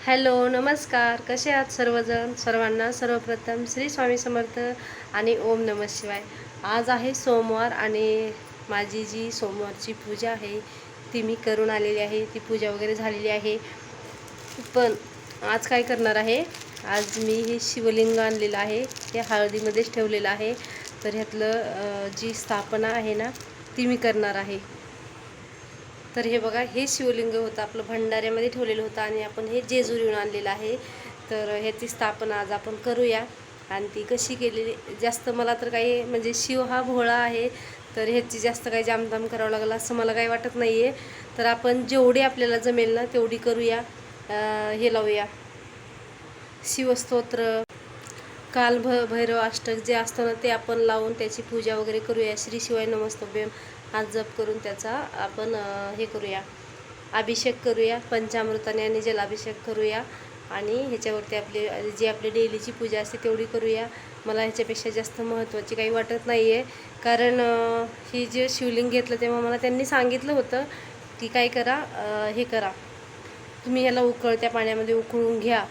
Hello नमस्कार. कसे आहात सर्वजण? सर्वांना सर्वप्रथम श्री स्वामी समर्थ आणि ओम नम शिवाय. आज आहे सोमवार आणि माझी जी सोमवारची पूजा आहे ती मी करून आलेली आहे. ती पूजा वगैरे झालेली आहे. पण आज काय करणार आहे? आज मी हे शिवलिंग आणलेलं आहे. हे हळदीमध्येच ठेवलेलं आहे. तर ह्यातलं जी स्थापना आहे ना ती मी करणार आहे. तर हे बघा हे शिवलिंग होतं आपलं भंडाऱ्यामध्ये ठेवलेलं होतं आणि आपण हे जेजुरीहून आणलेलं आहे. तर ह्याची स्थापना आज आपण करूया. आणि ती कशी केलेली जास्त मला तर काही म्हणजे शिव हा भोळा आहे तर ह्याची जास्त काही जामदाम करावं लागलं असं मला काही वाटत नाही आहे तर आपण जेवढी आपल्याला जमेल ना तेवढी करूया. हे लावूया. शिवस्तोत्र. काल भ भैरव अष्टक जे असतं ना ते आपण लावून त्याची पूजा वगैरे करूया. श्री शिवाय नमस्तभ्यम हात जप करून त्याचा आपण हे करूया. अभिषेक करूया पंचामृताने आणि जलाभिषेक करूया आणि ह्याच्यावरती आपली जी आपली डेलीची पूजा असते तेवढी करूया. मला ह्याच्यापेक्षा जास्त महत्त्वाची काही वाटत नाही आहे कारण ही जे शिवलिंग घेतलं तेव्हा मला त्यांनी सांगितलं होतं की काय करा हे करा. तुम्ही ह्याला उकळत्या पाण्यामध्ये उकळून घ्या.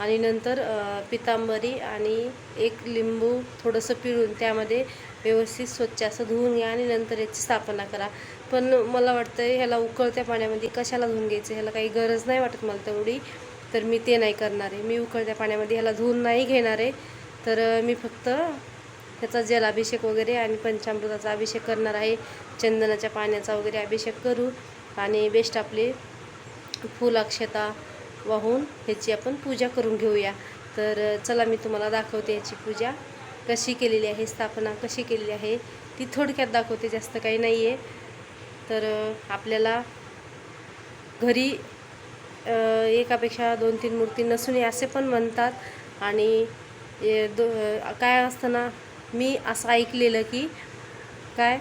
आणि नंतर पितांबरी आणि एक लिंबू थोडंसं पिळून त्यामध्ये व्यवस्थित स्वच्छ असं धुवून घ्या आणि नंतर याची स्थापना करा. पण मला वाटतं ह्याला उकळत्या पाण्यामध्ये कशाला धुवून घ्यायचं? ह्याला काही गरज नाही वाटत मला तेवढी. तर मी ते नाही करणार आहे. मी उकळत्या पाण्यामध्ये ह्याला धुवून नाही घेणार आहे. तर मी फक्त त्याचा जलाभिषेक वगैरे आणि पंचामृताचा अभिषेक करणार आहे. चंदनाच्या पाण्याचा वगैरे अभिषेक करू आणि बेस्ट आपले फुल अक्षता वाहून ह्याची आपण पूजा करून घेऊया. तर चला मी तुम्हाला दाखवते ह्याची पूजा. कशी केलेली आहे स्थापना कशी केलेली आहे ती थोडक्यात दाखवते जास्त काही नाही आहे तर आपल्याला घरी एकापेक्षा दोन तीन मूर्ती नसून असे पण म्हणतात. आणि ए, दो काय असताना मी असं ऐकलेलं की काय?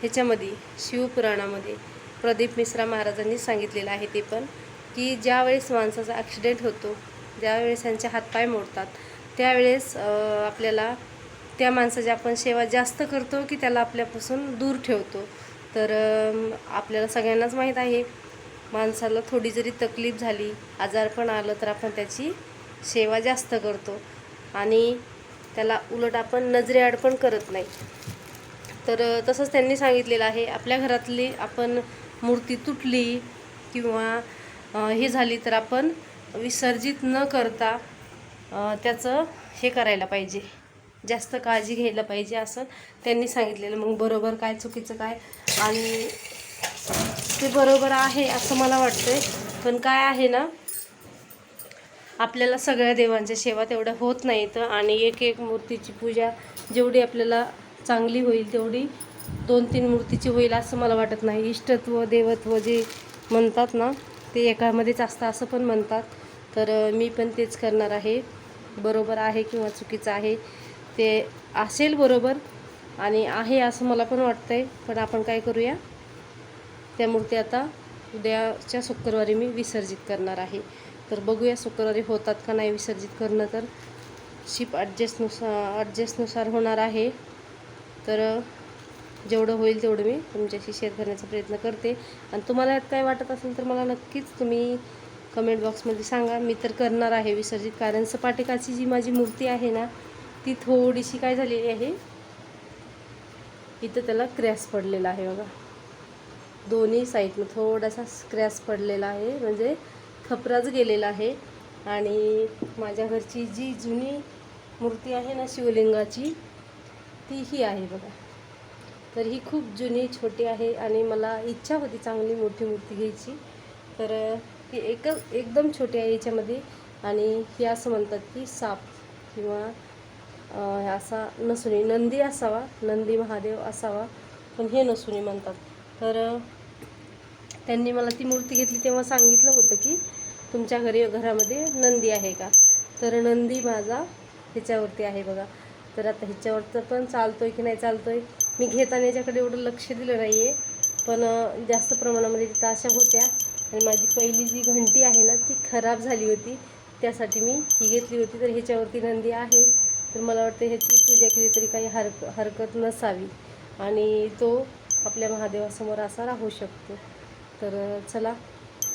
ह्याच्यामध्ये शिवपुराणामध्ये प्रदीप मिश्रा महाराजांनी सांगितलेलं आहे ते पण. की ज्यावेळेस माणसाचा ॲक्सिडेंट होतो ज्यावेळेस त्यांचे हातपाय मोडतात त्यावेळेस आपल्याला त्या माणसाची आपण सेवा जास्त करतो की त्याला आपल्यापासून दूर ठेवतो. तर आपल्याला सगळ्यांनाच माहीत आहे माणसाला थोडी जरी तकलीफ झाली आजारपण आलं तर आपण त्याची सेवा जास्त करतो. आणि त्याला उलट आपण नजरेआड पण करत नाही. तर तसंच त्यांनी सांगितलेलं आहे आपल्या घरातली आपण मूर्ती तुटली किंवा हे झाली तर आपण विसर्जित न करता त्याचं हे करायला पाहिजे. जास्त काळजी घ्यायला पाहिजे असं त्यांनी सांगितलेलं. मग बरोबर काय चुकीचं काय? आणि ते बरोबर आहे असं मला वाटतंय. पण काय आहे ना आपल्याला सगळ्या देवांच्या सेवा तेवढ्या होत नाहीत आणि एक एक मूर्तीची पूजा जेवढी आपल्याला चांगली होईल तेवढी दोन तीन मूर्तीची होईल असं मला वाटत नाही. इष्टत्व देवत्व जे म्हणतात ना ते एकामध्येच असतं असं पण म्हणतात. तर मी पण तेच करणार आहे. बरोबर आहे किंवा चुकीचं आहे ते असेल बरोबर आणि आहे असं मला पण वाटतं आहे पण आपण काय करूया? त्या मूर्ती आता उद्याच्या शुक्रवारी मी विसर्जित करणार आहे. तर बघूया शुक्रवारी होतात का नाही विसर्जित करणं तर. शिप ॲडजस्टनुसार ॲडजस्टनुसार होणार आहे. तर जेवढं होईल तेवढं मी तुमच्याशी शेअर करण्याचा प्रयत्न करते. आणि तुम्हाला यात काय वाटत असेल तर मला नक्कीच तुम्ही कमेंट बॉक्समध्ये सांगा. मी तर करणार आहे विसर्जित. कारण सपाटिकाची जी माझी मूर्ती आहे ना ती थोडीशी काय झालेली आहे इथं त्याला क्रॅश पडलेला आहे बघा. दोन्ही साईडनं थोडासा स्क्रॅच पडलेला आहे. म्हणजे खपराच गेलेला आहे. आणि माझ्या घरची जी जुनी मूर्ती आहे ना शिवलिंगाची ती ही आहे बघा. तर ही खूप जुनी छोटी आहे आणि मला इच्छा होती चांगली मोठी मूर्ती घ्यायची. तर ही एक एकदम छोटी आहे याच्यामध्ये आणि ही असं म्हणतात की साप किंवा असा नसुनी नंदी असावा नंदी महादेव असावा पण हे नसुनी म्हणतात. तर त्यांनी मला ती मूर्ती घेतली तेव्हा सांगितलं होतं की तुमच्या घरी घरामध्ये नंदी आहे का? तर नंदी माझा ह्याच्यावरती आहे बघा. तर आता ह्याच्यावरचं पण चालतोय की नाही चालतोय? मी घेताना याच्याकडे एवढं लक्ष दिलं नाही आहे पण जास्त प्रमाणामध्ये तिथं अशा होत्या. आणि माझी पहिली जी घंटी आहे ना ती खराब झाली होती. त्यासाठी मी ही घेतली होती. तर ह्याच्यावरती नंदी आहे. तर मला वाटतं ह्याची पूजा केली तरी काही हरक हरकत नसावी. आणि तो आपल्या महादेवासमोर असा राहू शकतो. तर चला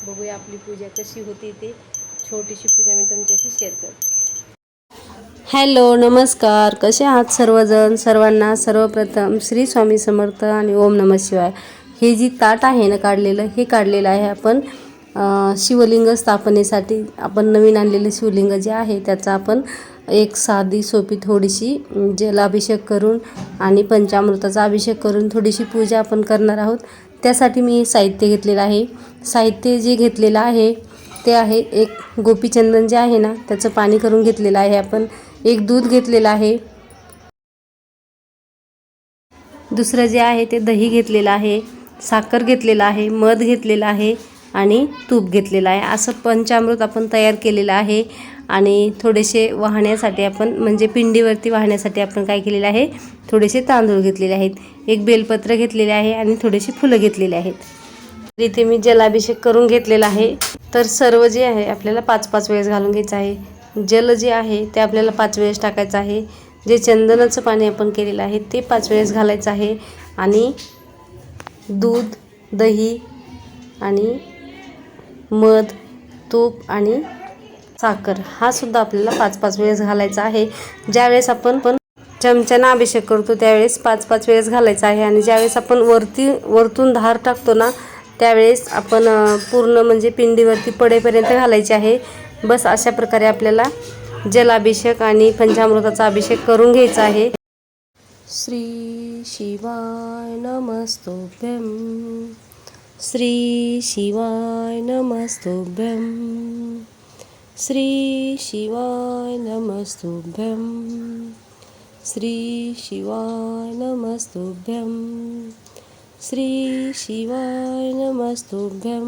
बघूया आपली पूजा कशी होती ते. छोटीशी पूजा मी तुमच्याशी शेअर करते. हॅलो नमस्कार. कसे आहात सर्वजण? सर्वांना सर्वप्रथम श्री स्वामी समर्थ आणि ओम नमः शिवाय. हे जी ताट आहे ना काढलेलं हे काढलेलं आहे आपण शिवलिंग स्थापनेसाठी आपण नवीन आणलेलं शिवलिंग जे आहे त्याचा आपण एक साधी सोपी थोडीशी जलाभिषेक करून आणि पंचामृताचा अभिषेक करून थोडीशी पूजा आपण करणार आहोत. त्यासाठी मी साहित्य घेतलेलं आहे. साहित्य जे घेतलेलं आहे ते आहे एक गोपीचंदन जे आहे ना त्याचं पाणी करून घेतलेलं आहे आपण. एक दूध घेतलेलं आहे. दुसरं जे आहे ते दही घेतलेलं आहे साखर घेतलेलं आहे मध घेतलेलं आहे आणि तूप घेतलेलं आहे. असं पंचामृत आपण तयार केलेलं आहे आणि थोडेसे वाहण्यासाठी आपण म्हणजे पिंडीवरती वाहण्यासाठी आपण काय केलेलं आहे थोडेसे तांदूळ घेतलेले आहेत एक बेलपत्र घेतलेले आहे आणि थोडेसे फुलं घेतलेले आहेत. तर इथे मी जलाभिषेक करून घेतलेला आहे. तर सर्व जे आहे आपल्याला पाच पाच वेळेस घालून घ्यायचं आहे. जल जे आहे ते आपल्याला पाच वेळेस टाकायचं आहे. जे चंदनाचं पाणी आपण केलेलं आहे ते पाच वेळेस घालायचं आहे. आणि दूध दही आणि मध तूप आणि साखर हा सुद्धा आपल्याला पाच पाच वेळेस घालायचा आहे. ज्यावेळेस आपण पण चमच्यानं अभिषेक करतो त्यावेळेस पाच पाच वेळेस घालायचा आहे. आणि ज्यावेळेस आपण वरती वरतून धार टाकतो ना त्यावेळेस आपण पूर्ण म्हणजे पिंडीवरती पडेपर्यंत घालायची आहे. बस अशा प्रकारे आपल्याला जलाभिषेक आणि पंचामृताचा अभिषेक करून घ्यायचा आहे. श्री शिवाय नमस्तोभ्यम श्री शिवाय नमस्तोभ्यम श्री शिवाय नमस्तोभ्यम श्री शिवाय नमस्तोभ्यम श्री शिवाय नमस्तोभ्यम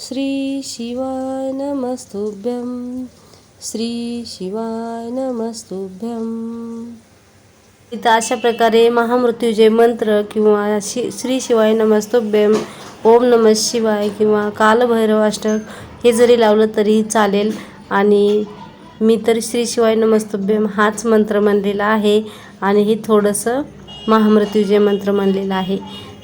श्रीशिवाय नमस्तुभ्यं श्रीशिवाय नमस्तुभ्यं. इथं अशा प्रकारे महामृत्यूजय मंत्र किंवा शि श्री शिवाय नमस्तुभ्यम ओम नमः शिवाय किंवा कालभैरवाष्टक हे जरी लावलं तरी चालेल. आणि मी तर श्री शिवाय नमस्तुभ्यम हाच मंत्र म्हणलेला आहे आणि हे थोडंसं महामृत्यूजय मंत्र म्हणलेलं आहे.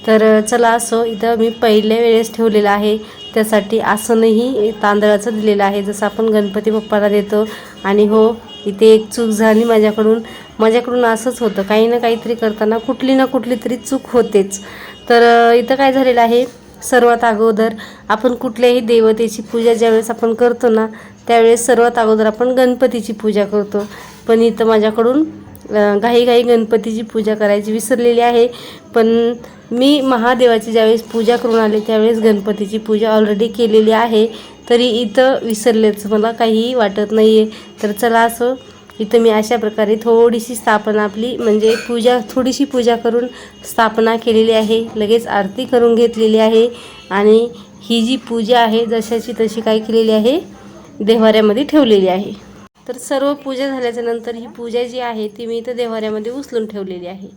तर चला असो इथं मी पहिल्या वेळेस ठेवलेलं आहे. त्यासाठी आसनही तांदळाचं दिलेलं आहे. जसं आपण गणपती बाप्पाला देतो आणि हो इथे एक चूक झाली माझ्याकडून. माझ्याकडून असंच होतं. काही ना काहीतरी करताना कुठली ना कुठली तरी चूक होतेच. तर इथं काय झालेलं आहे? सर्वात अगोदर आपण कुठल्याही देवतेची पूजा ज्यावेळेस आपण करतो ना त्यावेळेस सर्वात अगोदर आपण गणपतीची पूजा करतो. पण इथं माझ्याकडून घाईघाई गणपतीची पूजा करायची विसरलेली आहे. पण मी महादेवाची ज्यावेळेस पूजा करून आले त्यावेळेस गणपतीची पूजा ऑलरेडी केलेली आहे. तरी इथं विसरलेच मला काहीही वाटत नाही आहे तर चला असं इथं मी अशा प्रकारे थोडीशी स्थापना आपली म्हणजे पूजा थोडीशी पूजा करून स्थापना केलेली आहे. लगेच आरती करून घेतलेली आहे. आणि ही जी पूजा आहे जशाची तशी काय केलेली आहे देव्हाऱ्यामध्ये ठेवलेली आहे. तर सर्व पूजा झाल्याच्यानंतर ही पूजा जी आहे ती मी इथं देवाऱ्यामध्ये उचलून ठेवलेली आहे.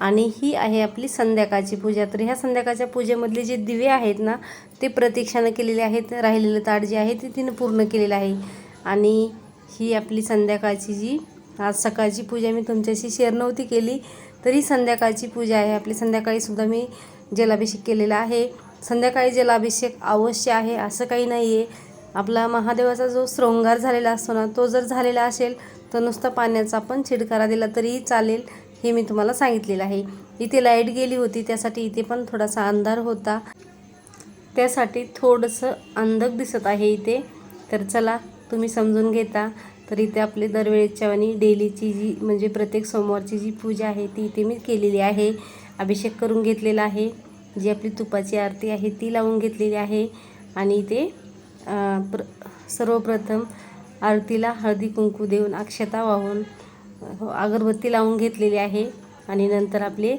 आणि ही आहे आपली संध्याकाळची पूजा. तर ह्या संध्याकाळच्या पूजेमधले जे दिवे आहेत ना ते प्रतीक्षानं केलेले आहेत. राहिलेलं ताट जे आहे ते तिनं पूर्ण केलेलं आहे. आणि ही आपली संध्याकाळची जी आज सकाळची पूजा मी तुमच्याशी शेअर नव्हती केली तरी संध्याकाळची पूजा आहे. आपली संध्याकाळीसुद्धा मी जलाभिषेक केलेला आहे. संध्याकाळी जलाभिषेक अवश्य आहे असं काही नाही आहे आपला महादेवाचा जो श्रृंगार झालेला असतो ना तो जर झालेला असेल तर नुसता पाण्याचा पण छिडकारा दिला तरीही चालेल हे मी तुम्हाला सांगितलेलं आहे. इथे लाइट गेली होती त्यासाठी इथे पण थोडासा अंधार होता. त्यासाठी थोडंसं अंधक दिसत आहे इथे. तर चला तुम्ही समजून घेता. तर इथे आपले दरवेळेच्या आणि डेलीची जी म्हणजे प्रत्येक सोमवारची जी पूजा आहे ती इथे मी केलेली आहे. अभिषेक करून घेतलेला आहे. जी आपली तुपाची आरती आहे ती लावून घेतलेली आहे. आणि इथे प्र सर्वप्रथम आरतीला हळदी कुंकू देऊन अक्षता वाहून हो, अगरबत्ती लावून घेतलेली आहे. आणि नंतर आपले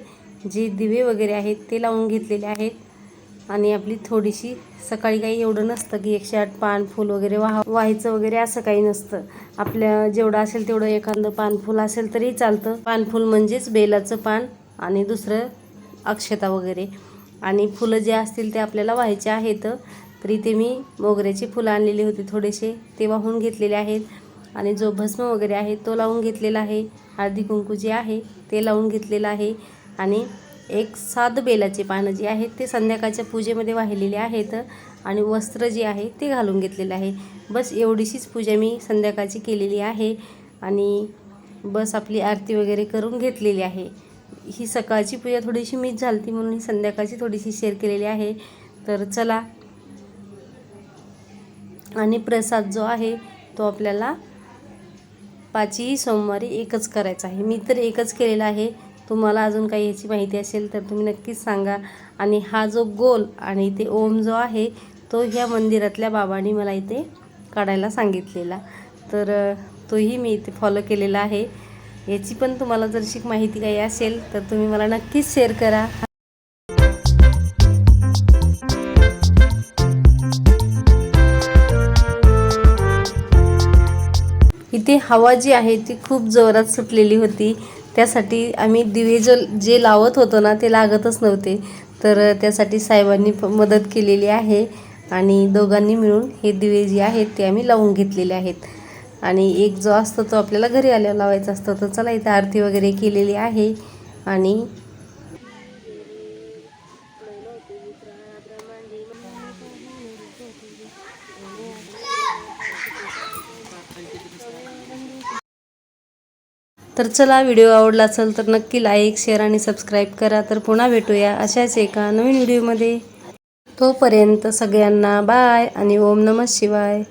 जे दिवे वगैरे आहेत ते लावून घेतलेले आहेत. आणि आपली थोडीशी सकाळी काही एवढं नसतं की एकशे आठ पान फूल वगैरे वाह व्हायचं वगैरे असं काही नसतं. आपल्या जेवढं असेल तेवढं एखादं पान फूल असेल तरी चालतं. पान फूल म्हणजेच बेलाचं पान आणि दुसरं अक्षता वगैरे. आणि फुलं जे असतील ते आपल्याला व्हायचे आहेत. तर इथे मी मोगऱ्याची फुलं आणलेली होती थोडेसे. ते वाहून घेतलेले आहेत. आणि जो भस्म वगैरे आहे तो लावून घेतलेला आहे. हळदी कुंकू जे आहे ते लावून घेतलेलं आहे. आणि एक साध बेलाचे पानं जी आहेत ते संध्याकाळच्या पूजेमध्ये वाहिलेले आहेत आणि वस्त्र जे आहे ते घालून घेतलेलं आहे. बस एवढीशीच पूजा मी संध्याकाळची केलेली आहे आणि बस आपली आरती वगैरे करून घेतलेली आहे. ही सकाळची पूजा थोडीशी मिस झाली म्हणून ही संध्याकाळची थोडीशी शेअर केलेली आहे. तर चला. आणि प्रसाद जो आहे तो आपल्याला पाचही सोमवारी एकच करायचा आहे. मी तर एकच केलेला आहे. तुम्हाला अजून काही ह्याची माहिती असेल तर तुम्ही नक्कीच सांगा. आणि हा जो गोल आणि ते ओम जो आहे तो ह्या मंदिरातल्या बाबांनी मला इथे काढायला सांगितलेला. तर तोही मी इथे फॉलो केलेला आहे. याची पण तुम्हाला जर शिक माहिती काही असेल तर तुम्ही मला नक्कीच शेअर करा. इथे हवा जी आहे ती खूप जोरात सुटलेली होती. त्यासाठी आम्ही दिवे जो जे लावत होतो ना ते लागतच नव्हते. तर त्यासाठी साहेबांनी मदत केलेली आहे आणि दोघांनी मिळून हे दिवे जे आहेत ते आम्ही लावून घेतलेले आहेत. आणि एक जो असतो तो आपल्याला घरी आल्यावर लावायचा असतो. तर चला इथे आरती वगैरे केलेली आहे आणि तर चला व्हिडिओ आवडला असेल तर नक्की लाईक शेअर आणि सबस्क्राईब करा. तर पुन्हा भेटूया अशाच एका नवीन व्हिडिओमध्ये. तोपर्यंत सगळ्यांना बाय आणि ओम नमः शिवाय.